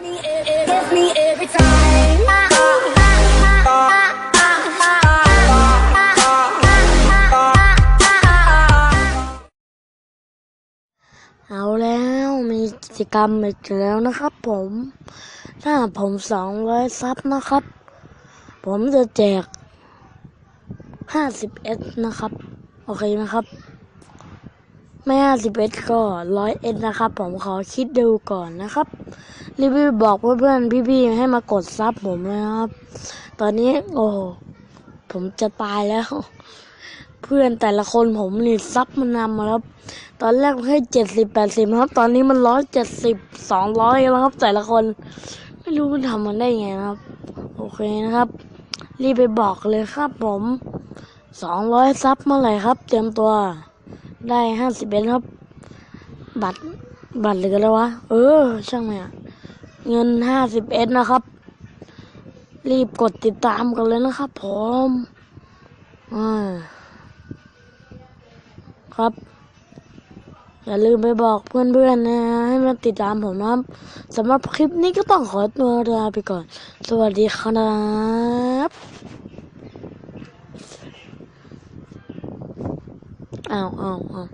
เอาแล้วมีกิจกรรมอีกแล้วนะครับผม ถ้าผมสองร้อยซับนะครับ ผมจะแจกห้าสิบเอสนะครับ โอเคนะครับ ไม่ห้าสิบเอสก็ร้อยเอสนะครับ ผมขอคิดดูก่อนนะครับ รีบๆบอกเพื่อนๆพี่ๆให้มากดซับผมเลยนะครับ ตอนนี้โอ้โหผมจะตายแล้ว เพื่อนแต่ละคนผมนี่ซับมันนำมาแล้วตอนแรกให้เจ็ดสิบแปดสิบครับ ตอนนี้มันร้อยเจ็ดสิบสองร้อยแล้วครับ แต่ละคน ไม่รู้มันทำมันได้ไงครับ โอเคนะครับ รีบไปบอกเลยครับผมสองร้อยซับเมื่อไหร่ครับ เตรียมตัว ได้ห้าสิบเอ็ดครับ บัตรบัตรหรืออะไรวะ เออ ช่างไหมอะเงินห้าสิบเอ็ดนะครับ รีบกดติดตามกันเลยนะครับผมอ่าครับ อย่าลืมไปบอกเพื่อนๆนะ ให้มาติดตามผมนะครับสำหรับคลิปนี้ก็ต้องขอตัวลาไปก่อน สวัสดีครับ อ้าวอ้าวอ้าว